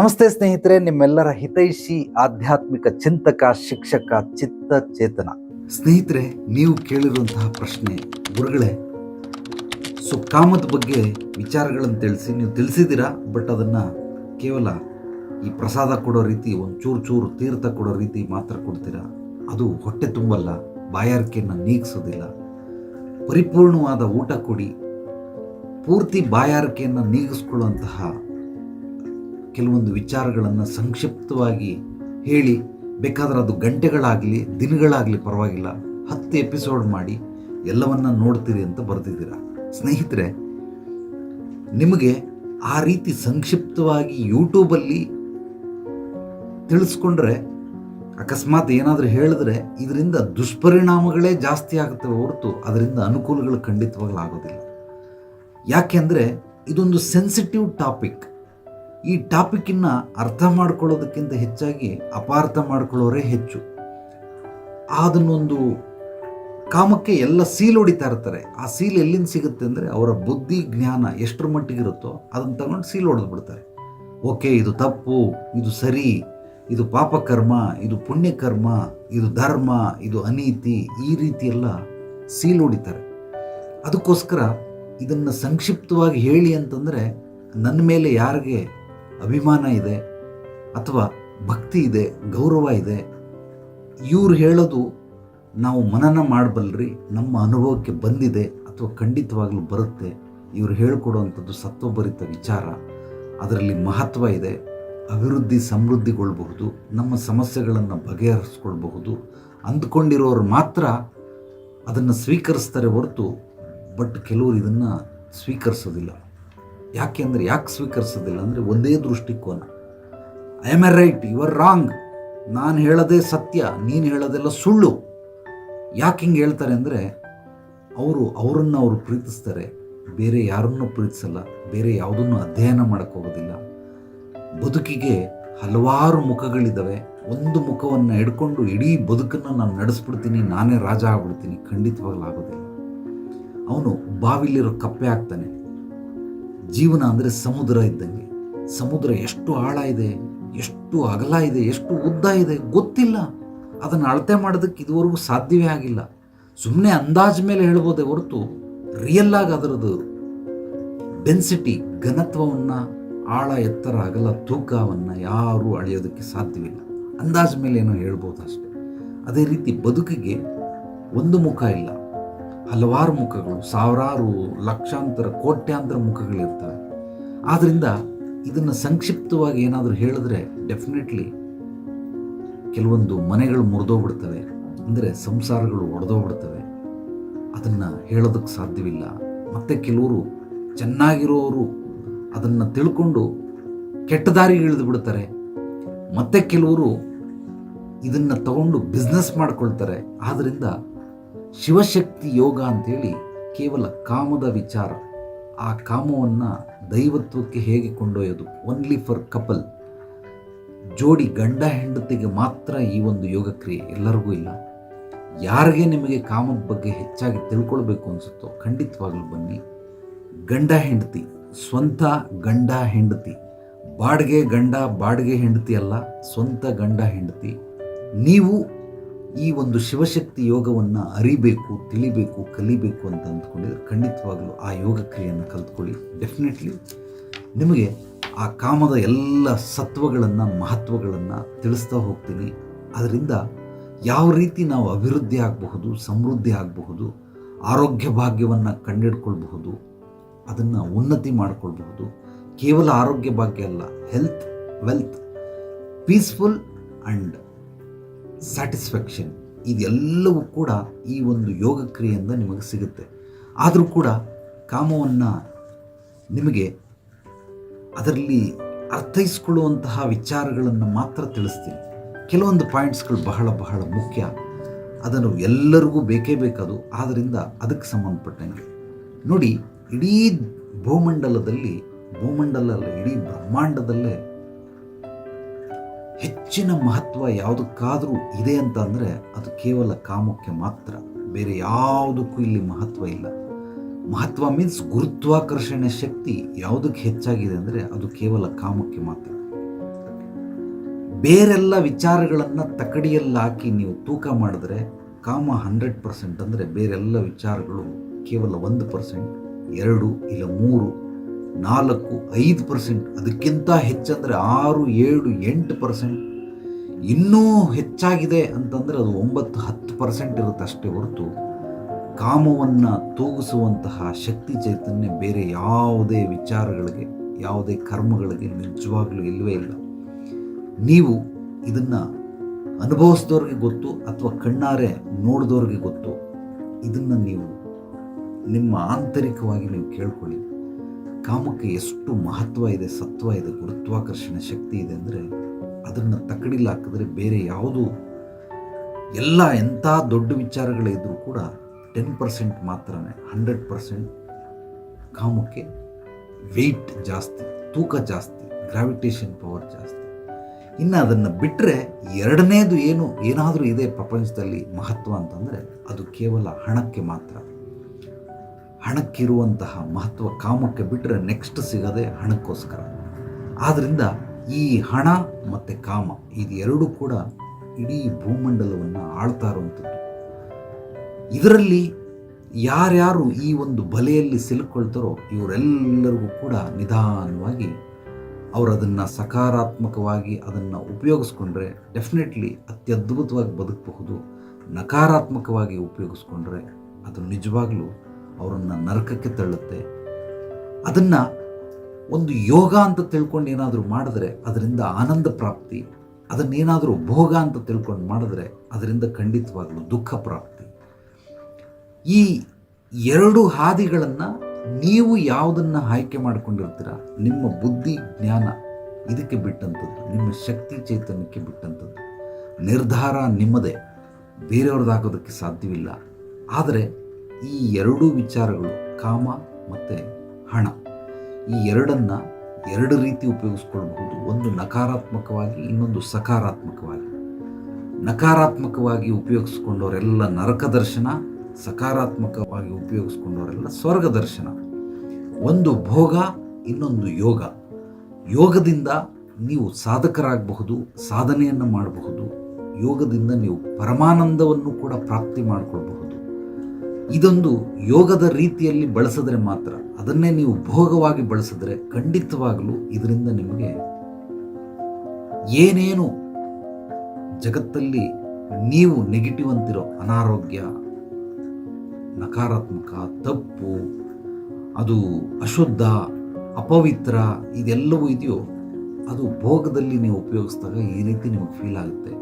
ನಮಸ್ತೆ ಸ್ನೇಹಿತರೆ, ನಿಮ್ಮೆಲ್ಲರ ಹಿತೈಷಿ ಆಧ್ಯಾತ್ಮಿಕ ಚಿಂತಕ, ಶಿಕ್ಷಕ ಚಿತ್ತ ಚೇತನ ಸ್ನೇಹಿತರೆ, ನೀವು ಕೇಳಿರುವಂತಹ ಪ್ರಶ್ನೆ, ಗುರುಗಳೇ, ಸೊ ಕಾಮದ ಬಗ್ಗೆ ವಿಚಾರಗಳನ್ನು ತಿಳಿಸಿ, ನೀವು ತಿಳಿಸಿದ್ದೀರಾ? ಬಟ್ ಅದನ್ನು ಕೇವಲ ಈ ಪ್ರಸಾದ ಕೊಡೋ ರೀತಿ ಒಂದು ಚೂರು ಚೂರು ತೀರ್ಥ ಕೊಡೋ ರೀತಿ ಮಾತ್ರ ಕೊಡ್ತೀರಾ? ಅದು ಹೊಟ್ಟೆ ತುಂಬಲ್ಲ, ಬಾಯಾರಿಕೆಯನ್ನು ನೀಗಿಸೋದಿಲ್ಲ. ಪರಿಪೂರ್ಣವಾದ ಊಟ ಕೊಡಿ. ಪೂರ್ತಿ ಬಾಯಾರಿಕೆಯನ್ನು ನೀಗಿಸ್ಕೊಳ್ಳುವಂತಹ ಕೆಲವೊಂದು ವಿಚಾರಗಳನ್ನು ಸಂಕ್ಷಿಪ್ತವಾಗಿ ಹೇಳಿ, ಬೇಕಾದರೆ ಅದು ಗಂಟೆಗಳಾಗಲಿ, ದಿನಗಳಾಗಲಿ ಪರವಾಗಿಲ್ಲ, ಹತ್ತು ಎಪಿಸೋಡ್ ಮಾಡಿ ಎಲ್ಲವನ್ನ ನೋಡ್ತೀರಿ ಅಂತ ಬರೆದಿದ್ದೀರ. ಸ್ನೇಹಿತರೆ, ನಿಮಗೆ ಆ ರೀತಿ ಸಂಕ್ಷಿಪ್ತವಾಗಿ ಯೂಟ್ಯೂಬಲ್ಲಿ ತಿಳಿಸ್ಕೊಂಡ್ರೆ, ಅಕಸ್ಮಾತ್ ಏನಾದರೂ ಹೇಳಿದ್ರೆ ಇದರಿಂದ ದುಷ್ಪರಿಣಾಮಗಳೇ ಜಾಸ್ತಿ ಆಗುತ್ತವೆ ಹೊರತು ಅದರಿಂದ ಅನುಕೂಲಗಳು ಖಂಡಿತವಾಗಲಾಗೋದಿಲ್ಲ ಯಾಕೆಂದರೆ ಇದೊಂದು ಸೆನ್ಸಿಟಿವ್ ಟಾಪಿಕ್ ಈ ಟಾಪಿಕ್ಕಿನ್ನ ಅರ್ಥ ಮಾಡ್ಕೊಳ್ಳೋದಕ್ಕಿಂತ ಹೆಚ್ಚಾಗಿ ಅಪಾರ್ಥ ಮಾಡ್ಕೊಳ್ಳೋರೇ ಹೆಚ್ಚು. ಅದನ್ನೊಂದು ಕಾಮಕ್ಕೆ ಎಲ್ಲ ಸೀಲ್ ಹೊಡಿತಾ ಇರ್ತಾರೆ. ಆ ಸೀಲ್ ಎಲ್ಲಿಂದ ಸಿಗುತ್ತೆ ಅಂದರೆ ಅವರ ಬುದ್ಧಿ, ಜ್ಞಾನ ಎಷ್ಟರ ಮಟ್ಟಿಗಿರುತ್ತೋ ಅದನ್ನು ತಗೊಂಡು ಸೀಲ್ ಹೊಡೆದು ಬಿಡ್ತಾರೆ. ಓಕೆ, ಇದು ತಪ್ಪು, ಇದು ಸರಿ, ಇದು ಪಾಪಕರ್ಮ, ಇದು ಪುಣ್ಯಕರ್ಮ, ಇದು ಧರ್ಮ, ಇದು ಅನೀತಿ, ಈ ರೀತಿಯೆಲ್ಲ ಸೀಲ್ ಹೊಡಿತಾರೆ. ಅದಕ್ಕೋಸ್ಕರ ಇದನ್ನು ಸಂಕ್ಷಿಪ್ತವಾಗಿ ಹೇಳಿ ಅಂತಂದರೆ ನನ್ನ ಮೇಲೆ ಯಾರಿಗೆ ಅಭಿಮಾನ ಇದೆ ಅಥವಾ ಭಕ್ತಿ ಇದೆ, ಗೌರವ ಇದೆ, ಇವ್ರು ಹೇಳೋದು ನಾವು ಮನನ ಮಾಡಬಲ್ರಿ, ನಮ್ಮ ಅನುಭವಕ್ಕೆ ಬಂದಿದೆ ಅಥವಾ ಖಂಡಿತವಾಗಲೂ ಬರುತ್ತೆ, ಇವರು ಹೇಳ್ಕೊಡುವಂಥದ್ದು ಸತ್ವಭರಿತ ವಿಚಾರ, ಅದರಲ್ಲಿ ಮಹತ್ವ ಇದೆ, ಅಭಿವೃದ್ಧಿ ಸಮೃದ್ಧಿಗೊಳ್ಳಬಹುದು ನಮ್ಮ ಸಮಸ್ಯೆಗಳನ್ನು ಬಗೆಹರಿಸ್ಕೊಳ್ಬಹುದು, ಅಂದ್ಕೊಂಡಿರೋರು ಮಾತ್ರ ಅದನ್ನು ಸ್ವೀಕರಿಸ್ತಾರೆ ಹೊರತು, ಬಟ್ ಕೆಲವರು ಇದನ್ನು ಸ್ವೀಕರಿಸೋದಿಲ್ಲ. ಯಾಕೆ ಅಂದರೆ ಯಾಕೆ ಸ್ವೀಕರಿಸೋದಿಲ್ಲ ಅಂದರೆ ಒಂದೇ ದೃಷ್ಟಿಕೋನ. I am a right you are wrong ನಾನು ಹೇಳೋದೇ ಸತ್ಯ, ನೀನು ಹೇಳೋದೆಲ್ಲ ಸುಳ್ಳು. ಯಾಕೆ ಹಿಂಗೆ ಹೇಳ್ತಾರೆ ಅಂದರೆ ಅವರು ಅವರನ್ನು ಅವರು ಪ್ರೀತಿಸ್ತಾರೆ, ಬೇರೆ ಯಾರನ್ನು ಪ್ರೀತಿಸಲ್ಲ, ಬೇರೆ ಯಾವುದನ್ನು ಅಧ್ಯಯನ ಮಾಡೋಕ್ಕೆ ಹೋಗೋದಿಲ್ಲ. ಬದುಕಿಗೆ ಹಲವಾರು ಮುಖಗಳಿದ್ದಾವೆ, ಒಂದು ಮುಖವನ್ನು ಹಿಡ್ಕೊಂಡು ಇಡೀ ಬದುಕನ್ನು ನಾನು ನಡೆಸ್ಬಿಡ್ತೀನಿ, ನಾನೇ ರಾಜ ಆಗ್ಬಿಡ್ತೀನಿ ಖಂಡಿತವಾಗ್ಲಾಗೋದಿಲ್ಲ ಅವನು ಬಾವಿಲಿರೋ ಕಪ್ಪೆ ಆಗ್ತಾನೆ. ಜೀವನ ಅಂದರೆ ಸಮುದ್ರ ಇದ್ದಂಗೆ. ಸಮುದ್ರ ಎಷ್ಟು ಆಳ ಇದೆ, ಎಷ್ಟು ಅಗಲ ಇದೆ, ಎಷ್ಟು ಉದ್ದ ಇದೆ ಗೊತ್ತಿಲ್ಲ. ಅದನ್ನು ಅಳತೆ ಮಾಡೋದಕ್ಕೆ ಇದುವರೆಗೂ ಸಾಧ್ಯವೇ ಆಗಿಲ್ಲ. ಸುಮ್ಮನೆ ಅಂದಾಜು ಮೇಲೆ ಹೇಳ್ಬೋದೇ ಹೊರತು ರಿಯಲ್ ಆಗಿ ಅದರದ್ದು ಡೆನ್ಸಿಟಿ ಘನತ್ವವನ್ನು, ಆಳ, ಎತ್ತರ, ಅಗಲ, ತೂಕವನ್ನು ಯಾರೂ ಅಳೆಯೋದಕ್ಕೆ ಸಾಧ್ಯವಿಲ್ಲ. ಅಂದಾಜು ಮೇಲೆ ಏನೋ ಹೇಳ್ಬೋದು ಅಷ್ಟೆ. ಅದೇ ರೀತಿ ಬದುಕಿಗೆ ಒಂದು ಮುಖ ಇಲ್ಲ. ಹಲವಾರು ಮುಖಗಳು, ಸಾವಿರಾರು ಲಕ್ಷಾಂತರ, ಕೋಟ್ಯಾಂತರ ಮುಖಗಳಿರ್ತವೆ. ಆದ್ದರಿಂದ ಇದನ್ನು ಸಂಕ್ಷಿಪ್ತವಾಗಿ ಏನಾದರೂ ಹೇಳಿದ್ರೆ ಡೆಫಿನೆಟ್ಲಿ ಕೆಲವೊಂದು ಮನೆಗಳು ಮುರಿದೋಗ್ಬಿಡ್ತವೆ. ಅಂದರೆ ಸಂಸಾರಗಳು ಒಡೆದೋಗ್ಬಿಡ್ತವೆ. ಅದನ್ನು ಹೇಳೋದಕ್ಕೆ ಸಾಧ್ಯವಿಲ್ಲ. ಮತ್ತು ಕೆಲವರು ಚೆನ್ನಾಗಿರೋರು ಅದನ್ನು ತಿಳ್ಕೊಂಡು ಕೆಟ್ಟ ದಾರಿಗೆ ಇಳಿದು ಬಿಡ್ತಾರೆ. ಮತ್ತು ಕೆಲವರು ಇದನ್ನು ತಗೊಂಡು ಬಿಸ್ನೆಸ್ ಮಾಡ್ಕೊಳ್ತಾರೆ. ಆದ್ದರಿಂದ ಶಿವಶಕ್ತಿ ಯೋಗ ಅಂತೇಳಿ ಕೇವಲ ಕಾಮದ ವಿಚಾರ. ಆ ಕಾಮವನ್ನು ದೈವತ್ವಕ್ಕೆ ಹೇಗೆ ಕೊಂಡೊಯ್ಯೋದು? ಓನ್ಲಿ ಫಾರ್ ಕಪಲ್ ಜೋಡಿ ಗಂಡ ಹೆಂಡತಿಗೆ ಮಾತ್ರ ಈ ಒಂದು ಯೋಗಕ್ರಿಯೆ ಎಲ್ಲರಿಗೂ ಇಲ್ಲ. ಯಾರಿಗೆ ನಿಮಗೆ ಕಾಮದ ಬಗ್ಗೆ ಹೆಚ್ಚಾಗಿ ತಿಳ್ಕೊಳ್ಬೇಕು ಅನಿಸುತ್ತೋ ಖಂಡಿತವಾಗ್ಲೂ ಬನ್ನಿ. ಗಂಡ ಹೆಂಡತಿ, ಸ್ವಂತ ಗಂಡ ಹೆಂಡತಿ. ಬಾಡಿಗೆ ಗಂಡ, ಬಾಡಿಗೆ ಹೆಂಡತಿ ಅಲ್ಲ, ಸ್ವಂತ ಗಂಡ ಹೆಂಡತಿ. ನೀವು ಈ ಒಂದು ಶಿವಶಕ್ತಿ ಯೋಗವನ್ನು ಅರಿಬೇಕು, ತಿಳಿಬೇಕು, ಕಲಿಬೇಕು ಅಂತ ಅಂದ್ಕೊಂಡಿದ್ರೆ ಖಂಡಿತವಾಗಲೂ ಆ ಯೋಗ ಕ್ರಿಯೆಯನ್ನು ಕಲ್ತ್ಕೊಳ್ಳಿ. ಡೆಫಿನೆಟ್ಲಿ ನಿಮಗೆ ಆ ಕಾಮದ ಎಲ್ಲ ಸತ್ವಗಳನ್ನು, ಮಹತ್ವಗಳನ್ನು ತಿಳಿಸ್ತಾ ಹೋಗ್ತೀನಿ. ಅದರಿಂದ ಯಾವ ರೀತಿ ನಾವು ಅಭಿವೃದ್ಧಿ ಆಗಬಹುದು, ಸಮೃದ್ಧಿ ಆಗಬಹುದು, ಆರೋಗ್ಯ ಭಾಗ್ಯವನ್ನು ಕಂಡಿಡ್ಕೊಳ್ಬಹುದು, ಅದನ್ನು ಉನ್ನತಿ ಮಾಡಿಕೊಳ್ಬಹುದು, ಕೇವಲ ಆರೋಗ್ಯ ಭಾಗ್ಯ ಅಲ್ಲ health wealth peaceful and satisfaction ಇದೆಲ್ಲವೂ ಕೂಡ ಈ ಒಂದು ಯೋಗ ಕ್ರಿಯೆಯಿಂದ ನಿಮಗೆ ಸಿಗುತ್ತೆ. ಆದರೂ ಕೂಡ ಕಾಮವನ್ನು ನಿಮಗೆ ಅದರಲ್ಲಿ ಅರ್ಥೈಸ್ಕೊಳ್ಳುವಂತಹ ವಿಚಾರಗಳನ್ನು ಮಾತ್ರ ತಿಳಿಸ್ತೀನಿ. ಕೆಲವೊಂದು ಪಾಯಿಂಟ್ಸ್ಗಳು ಬಹಳ ಬಹಳ ಮುಖ್ಯ. ಅದನ್ನು ಎಲ್ಲರಿಗೂ ಬೇಕೇ ಬೇಕದು. ಆದ್ದರಿಂದ ಅದಕ್ಕೆ ಸಂಬಂಧಪಟ್ಟಂಗೆ. ನೋಡಿ, ಇಡೀ ಭೂಮಂಡಲದಲ್ಲಿ ಭೂಮಂಡಲ ಇಡೀ ಬ್ರಹ್ಮಾಂಡದಲ್ಲೇ ಹೆಚ್ಚಿನ ಮಹತ್ವ ಯಾವುದಕ್ಕಾದರೂ ಇದೆ ಅಂತ ಅಂದರೆ ಅದು ಕೇವಲ ಕಾಮಕ್ಕೆ ಮಾತ್ರ. ಬೇರೆ ಯಾವುದಕ್ಕೂ ಇಲ್ಲಿ ಮಹತ್ವ ಇಲ್ಲ. ಮಹತ್ವ ಮೀನ್ಸ್ ಗುರುತ್ವಾಕರ್ಷಣೆ ಶಕ್ತಿ ಯಾವುದಕ್ಕೆ ಹೆಚ್ಚಾಗಿದೆ ಅಂದರೆ ಅದು ಕೇವಲ ಕಾಮಕ್ಕೆ ಮಾತ್ರ. ಬೇರೆಲ್ಲ ವಿಚಾರಗಳನ್ನು ತಕಡಿಯಲ್ಲಿ ಹಾಕಿ ನೀವು ತೂಕ ಮಾಡಿದ್ರೆ ಕಾಮ ಹಂಡ್ರೆಡ್ ಪರ್ಸೆಂಟ್ ಅಂದರೆ ಬೇರೆಲ್ಲ ವಿಚಾರಗಳು ಕೇವಲ ಒಂದು ಪರ್ಸೆಂಟ್, ಎರಡು ಇಲ್ಲ ಮೂರು ನಾಲ್ಕು, ಐದು ಪರ್ಸೆಂಟ್, ಅದಕ್ಕಿಂತ ಹೆಚ್ಚಂದರೆ ಆರು, ಏಳು, ಎಂಟು ಪರ್ಸೆಂಟ್. ಇನ್ನೂ ಹೆಚ್ಚಾಗಿದೆ ಅಂತಂದರೆ ಅದು ಒಂಬತ್ತು, ಹತ್ತು ಪರ್ಸೆಂಟ್ ಇರುತ್ತೆ ಅಷ್ಟೇ ಹೊರತು. ಕಾಮವನ್ನು ತೂಗಿಸುವಂತಹ ಶಕ್ತಿ ಚೈತನ್ಯ ಬೇರೆ ಯಾವುದೇ ವಿಚಾರಗಳಿಗೆ, ಯಾವುದೇ ಕರ್ಮಗಳಿಗೆ ನಿಜವಾಗ್ಲೂ ಇಲ್ಲವೇ ಇಲ್ಲ. ನೀವು ಇದನ್ನು ಅನುಭವಿಸಿದವ್ರಿಗೆ ಗೊತ್ತು ಅಥವಾ ಕಣ್ಣಾರೆ ನೋಡಿದವ್ರಿಗೆ ಗೊತ್ತು. ಇದನ್ನು ನೀವು ನಿಮ್ಮ ಆಂತರಿಕವಾಗಿ ನೀವು ಕೇಳ್ಕೊಳ್ಳಿ. ಕಾಮಕ್ಕೆ ಎಷ್ಟು ಮಹತ್ವ ಇದೆ, ಸತ್ವ ಇದೆ, ಗುರುತ್ವಾಕರ್ಷಣೆ ಶಕ್ತಿ ಇದೆ ಅಂದರೆ ಅದನ್ನು ತಕಡಿಲ್ಲ ಹಾಕಿದ್ರೆ ಬೇರೆ ಯಾವುದು ಎಲ್ಲ ಎಂಥ ದೊಡ್ಡ ವಿಚಾರಗಳಿದ್ರೂ ಕೂಡ ಟೆನ್ ಪರ್ಸೆಂಟ್ ಮಾತ್ರ ಹಂಡ್ರೆಡ್ ಪರ್ಸೆಂಟ್ ಕಾಮಕ್ಕೆ ವೆಯ್ಟ್ ಜಾಸ್ತಿ, ತೂಕ ಜಾಸ್ತಿ ಗ್ರಾವಿಟೇಷನ್ ಪವರ್ ಜಾಸ್ತಿ. ಇನ್ನು ಅದನ್ನು ಬಿಟ್ಟರೆ ಎರಡನೇದು ಏನು, ಏನಾದರೂ ಇದೆ ಪ್ರಪಂಚದಲ್ಲಿ ಮಹತ್ವ ಅಂತಂದರೆ ಅದು ಕೇವಲ ಹಣಕ್ಕೆ ಮಾತ್ರ. ಹಣಕ್ಕಿರುವಂತಹ ಮಹತ್ವ ಕಾಮಕ್ಕೆ ಬಿಟ್ಟರೆ ನೆಕ್ಸ್ಟ್ ಸಿಗೋದೇ ಹಣಕ್ಕೋಸ್ಕರ. ಆದ್ದರಿಂದ ಈ ಹಣ ಮತ್ತು ಕಾಮ ಇದು ಎರಡೂ ಕೂಡ ಇಡೀ ಭೂಮಂಡಲವನ್ನು ಆಳ್ತಾ ಇರುವಂಥದ್ದು. ಇದರಲ್ಲಿ ಯಾರ್ಯಾರು ಈ ಒಂದು ಬಲೆಯಲ್ಲಿ ಸಿಲುಕೊಳ್ತಾರೋ ಇವರೆಲ್ಲರಿಗೂ ಕೂಡ ನಿಧಾನವಾಗಿ ಅವರು ಅದನ್ನು ಸಕಾರಾತ್ಮಕವಾಗಿ ಅದನ್ನು ಉಪಯೋಗಿಸ್ಕೊಂಡ್ರೆ ಡೆಫಿನೆಟ್ಲಿ ಅತ್ಯದ್ಭುತವಾಗಿ ಬದುಕಬಹುದು. ನಕಾರಾತ್ಮಕವಾಗಿ ಉಪಯೋಗಿಸ್ಕೊಂಡ್ರೆ ಅದು ನಿಜವಾಗ್ಲೂ ಅವರನ್ನು ನರಕಕ್ಕೆ ತಳ್ಳುತ್ತೆ. ಅದನ್ನು ಒಂದು ಯೋಗ ಅಂತ ತಿಳ್ಕೊಂಡು ಏನಾದರೂ ಮಾಡಿದ್ರೆ ಅದರಿಂದ ಆನಂದ ಪ್ರಾಪ್ತಿ, ಅದನ್ನೇನಾದರೂ ಭೋಗ ಅಂತ ತಿಳ್ಕೊಂಡು ಮಾಡಿದ್ರೆ ಅದರಿಂದ ಖಂಡಿತವಾಗಲೂ ದುಃಖ ಪ್ರಾಪ್ತಿ. ಈ ಎರಡು ಹಾದಿಗಳನ್ನು ನೀವು ಯಾವುದನ್ನು ಆಯ್ಕೆ ಮಾಡಿಕೊಂಡಿರ್ತೀರ? ನಿಮ್ಮ ಬುದ್ಧಿ, ಜ್ಞಾನ, ಇದಕ್ಕೆ ಬಿಟ್ಟಂಥದ್ದು, ನಿಮ್ಮ ಶಕ್ತಿ, ಚೈತನ್ಯಕ್ಕೆ ಬಿಟ್ಟಂಥದ್ದು. ನಿರ್ಧಾರ ನಿಮ್ಮದೇ. ಬೇರೆಯವ್ರದ್ದಾಗೋದಕ್ಕೆ ಸಾಧ್ಯವಿಲ್ಲ. ಆದರೆ ಈ ಎರಡೂ ವಿಚಾರಗಳು ಕಾಮ ಮತ್ತು ಹಣ, ಈ ಎರಡನ್ನು ಎರಡು ರೀತಿ ಉಪಯೋಗಿಸ್ಕೊಳ್ಬಹುದು. ಒಂದು ನಕಾರಾತ್ಮಕವಾಗಿ, ಇನ್ನೊಂದು ಸಕಾರಾತ್ಮಕವಾಗಿ. ನಕಾರಾತ್ಮಕವಾಗಿ ಉಪಯೋಗಿಸ್ಕೊಂಡವರೆಲ್ಲ ನರಕ ದರ್ಶನ, ಸಕಾರಾತ್ಮಕವಾಗಿ ಉಪಯೋಗಿಸ್ಕೊಂಡವರೆಲ್ಲ ಸ್ವರ್ಗ ದರ್ಶನ. ಒಂದು ಭೋಗ, ಇನ್ನೊಂದು ಯೋಗ. ಯೋಗದಿಂದ ನೀವು ಸಾಧಕರಾಗಬಹುದು, ಸಾಧನೆಯನ್ನು ಮಾಡಬಹುದು. ಯೋಗದಿಂದ ನೀವು ಪರಮಾನಂದವನ್ನು ಕೂಡ ಪ್ರಾಪ್ತಿ ಮಾಡಿಕೊಳ್ಬಹುದು. ಇದೊಂದು ಯೋಗದ ರೀತಿಯಲ್ಲಿ ಬಳಸಿದ್ರೆ ಮಾತ್ರ, ಅದನ್ನೇ ನೀವು ಭೋಗವಾಗಿ ಬಳಸಿದ್ರೆ ಖಂಡಿತವಾಗಲೂ ಇದರಿಂದ ನಿಮಗೆ ಏನೇನು ಜಗತ್ತಲ್ಲಿ ನೀವು ನೆಗೆಟಿವ್ ಅಂತಿರೋ ಅನಾರೋಗ್ಯ, ನಕಾರಾತ್ಮಕ, ತಪ್ಪು, ಅದು ಅಶುದ್ಧ, ಅಪವಿತ್ರ, ಇದೆಲ್ಲವೂ ಇದೆಯೋ, ಅದು ಭೋಗದಲ್ಲಿ ನೀವು ಉಪಯೋಗಿಸಿದಾಗ ಈ ರೀತಿ ನಿಮಗೆ ಫೀಲ್ ಆಗುತ್ತೆ.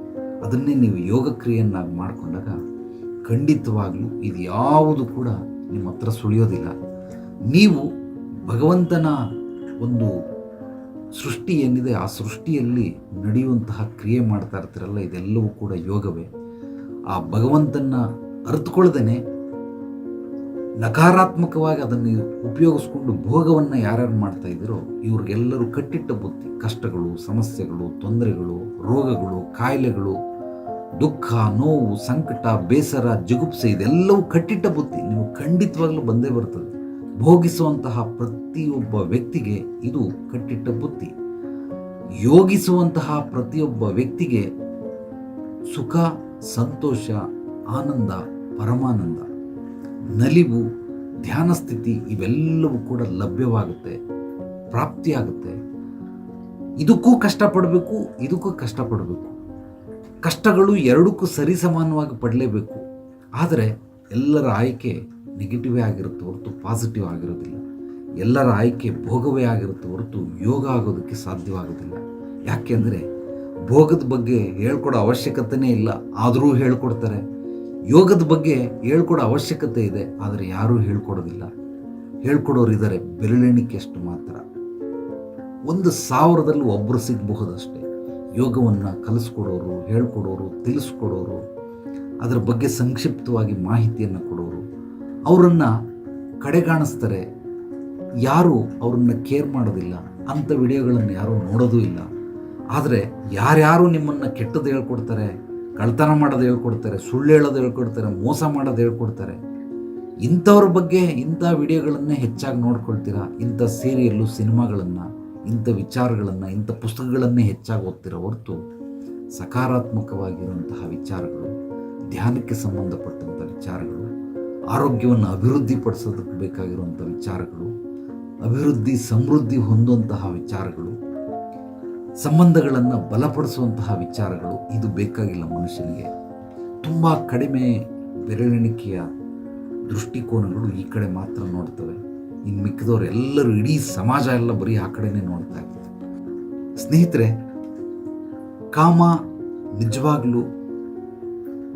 ಅದನ್ನೇ ನೀವು ಯೋಗ ಕ್ರಿಯೆಯನ್ನಾಗಿ ಮಾಡಿಕೊಂಡಾಗ ಖಂಡಿತವಾಗ್ಲೂ ಇದು ಯಾವುದು ಕೂಡ ನಿಮ್ಮ ಹತ್ರ ಸುಳಿಯೋದಿಲ್ಲ. ನೀವು ಭಗವಂತನ ಒಂದು ಸೃಷ್ಟಿ ಏನಿದೆ, ಆ ಸೃಷ್ಟಿಯಲ್ಲಿ ನಡೆಯುವಂತಹ ಕ್ರಿಯೆ ಮಾಡ್ತಾ ಇರ್ತೀರಲ್ಲ, ಇದೆಲ್ಲವೂ ಕೂಡ ಯೋಗವೇ. ಆ ಭಗವಂತನ ಅರ್ಥಕೊಳ್ಳದೇನೆ ನಕಾರಾತ್ಮಕವಾಗಿ ಅದನ್ನು ಉಪಯೋಗಿಸ್ಕೊಂಡು ಭೋಗವನ್ನು ಯಾರ್ಯಾರು ಮಾಡ್ತಾ ಇದ್ದೀರೋ, ಇವ್ರಿಗೆಲ್ಲರೂ ಕಟ್ಟಿಟ್ಟ ಬುದ್ಧಿ, ಕಷ್ಟಗಳು, ಸಮಸ್ಯೆಗಳು, ತೊಂದರೆಗಳು, ರೋಗಗಳು, ಕಾಯಿಲೆಗಳು ದುಃಖ, ನೋವು, ಸಂಕಟ, ಬೇಸರ, ಜುಗುಪ್ಸೆ, ಇದೆಲ್ಲವೂ ಕಟ್ಟಿಟ್ಟ ಬುದ್ಧಿ ನೀವು ಖಂಡಿತವಾಗಲೂ ಬಂದೇ ಬರ್ತದೆ. ಭೋಗಿಸುವಂತಹ ಪ್ರತಿಯೊಬ್ಬ ವ್ಯಕ್ತಿಗೆ ಇದು ಕಟ್ಟಿಟ್ಟ ಬುದ್ಧಿ. ಯೋಗಿಸುವಂತಹ ಪ್ರತಿಯೊಬ್ಬ ವ್ಯಕ್ತಿಗೆ ಸುಖ, ಸಂತೋಷ, ಆನಂದ, ಪರಮಾನಂದ, ನಲಿವು, ಧ್ಯಾನ ಸ್ಥಿತಿ ಇವೆಲ್ಲವೂ ಕೂಡ ಲಭ್ಯವಾಗುತ್ತೆ, ಪ್ರಾಪ್ತಿಯಾಗುತ್ತೆ. ಇದಕ್ಕೂ ಕಷ್ಟಪಡಬೇಕು ಇದಕ್ಕೂ ಕಷ್ಟಪಡಬೇಕು. ಕಷ್ಟಗಳು ಎರಡಕ್ಕೂ ಸರಿಸಮಾನವಾಗಿ ಪಡಲೇಬೇಕು. ಆದರೆ ಎಲ್ಲರ ಆಯ್ಕೆ ನೆಗೆಟಿವೇ ಆಗಿರುತ್ತೆ ಹೊರತು ಪಾಸಿಟಿವ್ ಆಗಿರೋದಿಲ್ಲ. ಎಲ್ಲರ ಆಯ್ಕೆ ಭೋಗವೇ ಆಗಿರುತ್ತೆ ಹೊರತು ಯೋಗ ಆಗೋದಕ್ಕೆ ಸಾಧ್ಯವಾಗೋದಿಲ್ಲ. ಯಾಕೆಂದರೆ ಭೋಗದ ಬಗ್ಗೆ ಹೇಳ್ಕೊಡೋ ಅವಶ್ಯಕತೆನೇ ಇಲ್ಲ. ಆದರೂ ಹೇಳ್ಕೊಡ್ತಾರೆ. ಯೋಗದ ಬಗ್ಗೆ ಹೇಳ್ಕೊಡೋ ಅವಶ್ಯಕತೆ ಇದೆ, ಆದರೆ ಯಾರೂ ಹೇಳ್ಕೊಡೋದಿಲ್ಲ. ಹೇಳ್ಕೊಡೋರು ಇದ್ದಾರೆ ಬೆರಳೆಣಿಕೆಯಷ್ಟು ಮಾತ್ರ. ಒಂದು ಸಾವಿರದಲ್ಲಿ ಒಬ್ಬರು ಸಿಗಬಹುದಷ್ಟೇ. ಯೋಗವನ್ನು ಕಲಿಸ್ಕೊಡೋರು, ಹೇಳ್ಕೊಡೋರು, ತಿಳಿಸ್ಕೊಡೋರು, ಅದರ ಬಗ್ಗೆ ಸಂಕ್ಷಿಪ್ತವಾಗಿ ಮಾಹಿತಿಯನ್ನು ಕೊಡೋರು. ಅವರನ್ನು ಕಡೆಗಾಣಿಸ್ತಾರೆ. ಯಾರು ಅವ್ರನ್ನ ಕೇರ್ ಮಾಡೋದಿಲ್ಲ. ಅಂಥ ವಿಡಿಯೋಗಳನ್ನು ಯಾರೂ ನೋಡೋದೂ ಇಲ್ಲ. ಆದರೆ ಯಾರ್ಯಾರು ನಿಮ್ಮನ್ನು ಕೆಟ್ಟದ್ದು ಹೇಳ್ಕೊಡ್ತಾರೆ ಕಳ್ತನ ಮಾಡೋದು ಹೇಳ್ಕೊಡ್ತಾರೆ, ಸುಳ್ಳು ಹೇಳೋದು ಹೇಳ್ಕೊಡ್ತಾರೆ, ಮೋಸ ಮಾಡೋದು ಹೇಳ್ಕೊಡ್ತಾರೆ. ಇಂಥವ್ರ ಬಗ್ಗೆ ಇಂಥ ವಿಡಿಯೋಗಳನ್ನೇ ಹೆಚ್ಚಾಗಿ ನೋಡ್ಕೊಳ್ತೀರಾ? ಇಂಥ ಸೀರಿಯಲ್ಲು ಸಿನಿಮಾಗಳನ್ನು. ಇಂಥ ವಿಚಾರಗಳನ್ನು, ಇಂಥ ಪುಸ್ತಕಗಳನ್ನೇ ಹೆಚ್ಚಾಗಿ ಓದ್ತಿರೋ ಹೊರತು ಸಕಾರಾತ್ಮಕವಾಗಿರುವಂತಹ ವಿಚಾರಗಳು, ಧ್ಯಾನಕ್ಕೆ ಸಂಬಂಧಪಟ್ಟಂಥ ವಿಚಾರಗಳು, ಆರೋಗ್ಯವನ್ನು ಅಭಿವೃದ್ಧಿಪಡಿಸೋದಕ್ಕೆ ಬೇಕಾಗಿರುವಂಥ ವಿಚಾರಗಳು, ಅಭಿವೃದ್ಧಿ, ಸಮೃದ್ಧಿ ಹೊಂದುವಂತಹ ವಿಚಾರಗಳು, ಸಂಬಂಧಗಳನ್ನು ಬಲಪಡಿಸುವಂತಹ ವಿಚಾರಗಳು, ಇದು ಬೇಕಾಗಿಲ್ಲ ಮನುಷ್ಯನಿಗೆ. ತುಂಬ ಕಡಿಮೆ ಬೆರಳೆಣಿಕೆಯ ದೃಷ್ಟಿಕೋನಗಳು ಈ ಕಡೆ ಮಾತ್ರ ನೋಡ್ತವೆ. ಇನ್ನು ಮಿಕ್ಕಿದವ್ರು ಎಲ್ಲರೂ ಇಡೀ ಸಮಾಜ ಎಲ್ಲ ಬರೀ ಆ ಕಡೆನೇ ನೋಡ್ತಾ ಇರ್ತದೆ ಸ್ನೇಹಿತರೆ, ಕಾಮ ನಿಜವಾಗ್ಲೂ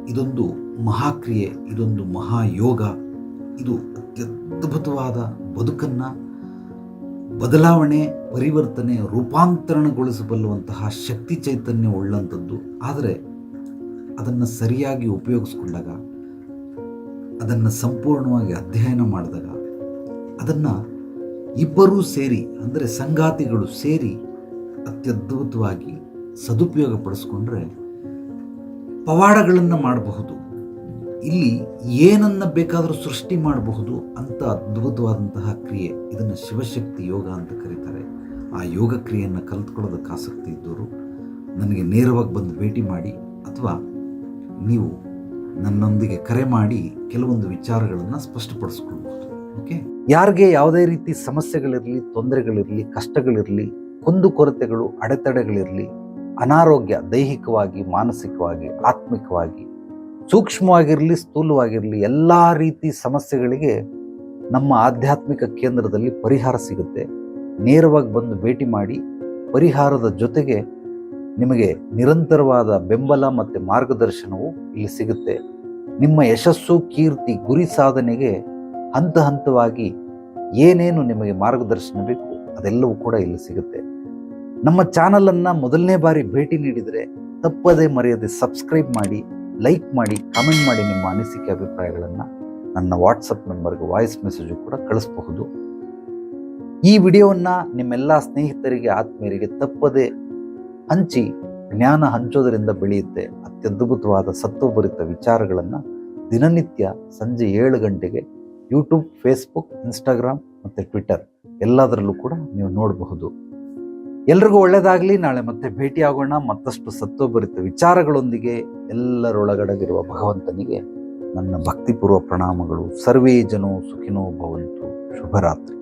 ಇದೊಂದು ಮಹಾಕ್ರಿಯೆ, ಇದೊಂದು ಮಹಾಯೋಗ, ಇದು ಅತ್ಯದ್ಭುತವಾದ ಬದುಕನ್ನು ಬದಲಾವಣೆ, ಪರಿವರ್ತನೆ, ರೂಪಾಂತರಣಗೊಳಿಸಬಲ್ಲುವಂತಹ ಶಕ್ತಿ ಚೈತನ್ಯ ಉಳ್ಳಂಥದ್ದು. ಆದರೆ ಅದನ್ನು ಸರಿಯಾಗಿ ಉಪಯೋಗಿಸ್ಕೊಂಡಾಗ, ಅದನ್ನು ಸಂಪೂರ್ಣವಾಗಿ ಅಧ್ಯಯನ ಮಾಡಿದಾಗ ಅದನ್ನು ಇಬ್ಬರೂ ಸೇರಿ, ಅಂದರೆ ಸಂಗಾತಿಗಳು ಸೇರಿ ಅತ್ಯದ್ಭುತವಾಗಿ ಸದುಪಯೋಗ ಪಡಿಸ್ಕೊಂಡ್ರೆ ಪವಾಡಗಳನ್ನು ಮಾಡಬಹುದು. ಇಲ್ಲಿ ಏನನ್ನ ಬೇಕಾದರೂ ಸೃಷ್ಟಿ ಮಾಡಬಹುದು ಅಂತ ಅದ್ಭುತವಾದಂತಹ ಕ್ರಿಯೆ ಇದನ್ನು ಶಿವಶಕ್ತಿ ಯೋಗ ಅಂತ ಕರೀತಾರೆ. ಆ ಯೋಗ ಕ್ರಿಯೆಯನ್ನು ಕಲ್ತ್ಕೊಳ್ಳೋದಕ್ಕೆ ಆಸಕ್ತಿ ಇದ್ದವರು ನನಗೆ ನೇರವಾಗಿ ಬಂದು ಭೇಟಿ ಮಾಡಿ, ಅಥವಾ ನೀವು ನನ್ನೊಂದಿಗೆ ಕರೆ ಮಾಡಿ ಕೆಲವೊಂದು ವಿಚಾರಗಳನ್ನು ಸ್ಪಷ್ಟಪಡಿಸ್ಕೊಳ್ಬಹುದು. ಓಕೆ ಯಾರಿಗೆ ಯಾವುದೇ ರೀತಿ ಸಮಸ್ಯೆಗಳಿರಲಿ, ತೊಂದರೆಗಳಿರಲಿ, ಕಷ್ಟಗಳಿರಲಿ ಕುಂದುಕೊರತೆಗಳು ಅಡೆತಡೆಗಳಿರಲಿ, ಅನಾರೋಗ್ಯ ದೈಹಿಕವಾಗಿ, ಮಾನಸಿಕವಾಗಿ, ಆತ್ಮಿಕವಾಗಿ, ಸೂಕ್ಷ್ಮವಾಗಿರಲಿ, ಸ್ಥೂಲವಾಗಿರಲಿ, ಎಲ್ಲ ರೀತಿ ಸಮಸ್ಯೆಗಳಿಗೆ ನಮ್ಮ ಆಧ್ಯಾತ್ಮಿಕ ಕೇಂದ್ರದಲ್ಲಿ ಪರಿಹಾರ ಸಿಗುತ್ತೆ. ನೇರವಾಗಿ ಬಂದು ಭೇಟಿ ಮಾಡಿ, ಪರಿಹಾರದ ಜೊತೆಗೆ ನಿಮಗೆ ನಿರಂತರವಾದ ಬೆಂಬಲ ಮತ್ತು ಮಾರ್ಗದರ್ಶನವು ಇಲ್ಲಿ ಸಿಗುತ್ತೆ. ನಿಮ್ಮ ಯಶಸ್ಸು, ಕೀರ್ತಿ, ಗುರಿ ಸಾಧನೆಗೆ ಹಂತ ಹಂತವಾಗಿ ಏನೇನು ನಿಮಗೆ ಮಾರ್ಗದರ್ಶನ ಬೇಕು ಅದೆಲ್ಲವೂ ಕೂಡ ಇಲ್ಲಿ ಸಿಗುತ್ತೆ. ನಮ್ಮ ಚಾನಲನ್ನು ಮೊದಲನೇ ಬಾರಿ ಭೇಟಿ ನೀಡಿದರೆ ತಪ್ಪದೇ ಮರೆಯದೆ ಸಬ್ಸ್ಕ್ರೈಬ್ ಮಾಡಿ ಲೈಕ್ ಮಾಡಿ ಕಮೆಂಟ್ ಮಾಡಿ ನಿಮ್ಮ ಅನಿಸಿಕೆ ಅಭಿಪ್ರಾಯಗಳನ್ನು ನನ್ನ ವಾಟ್ಸಪ್ ನಂಬರ್ಗೆ ವಾಯ್ಸ್ ಮೆಸೇಜು ಕೂಡ ಕಳಿಸಬಹುದು. ಈ ವಿಡಿಯೋವನ್ನು ನಿಮ್ಮೆಲ್ಲ ಸ್ನೇಹಿತರಿಗೆ, ಆತ್ಮೀಯರಿಗೆ ತಪ್ಪದೇ ಹಂಚಿ, ಜ್ಞಾನ ಹಂಚೋದರಿಂದ ಬೆಳೆಯುತ್ತೆ ಅತ್ಯದ್ಭುತವಾದ ಸತ್ವಭರಿತ ವಿಚಾರಗಳನ್ನು ದಿನನಿತ್ಯ ಸಂಜೆ ಏಳು ಗಂಟೆಗೆ ಯೂಟ್ಯೂಬ್ ಫೇಸ್ಬುಕ್ ಇನ್ಸ್ಟಾಗ್ರಾಮ್ ಮತ್ತು ಟ್ವಿಟರ್ ಎಲ್ಲದರಲ್ಲೂ ಕೂಡ ನೀವು ನೋಡಬಹುದು. ಎಲ್ರಿಗೂ ಒಳ್ಳೆಯದಾಗಲಿ ನಾಳೆ ಮತ್ತೆ ಭೇಟಿಯಾಗೋಣ. ಮತ್ತಷ್ಟು ಸತ್ವಭರಿತ ವಿಚಾರಗಳೊಂದಿಗೆ ಎಲ್ಲರೊಳಗಡಗಿರುವ ಭಗವಂತನಿಗೆ ನನ್ನ ಭಕ್ತಿಪೂರ್ವ ಪ್ರಣಾಮಗಳು. ಸರ್ವೇ ಜನೋ ಸುಖಿನೋ ಭವಂತು. ಶುಭರಾತ್ರಿ.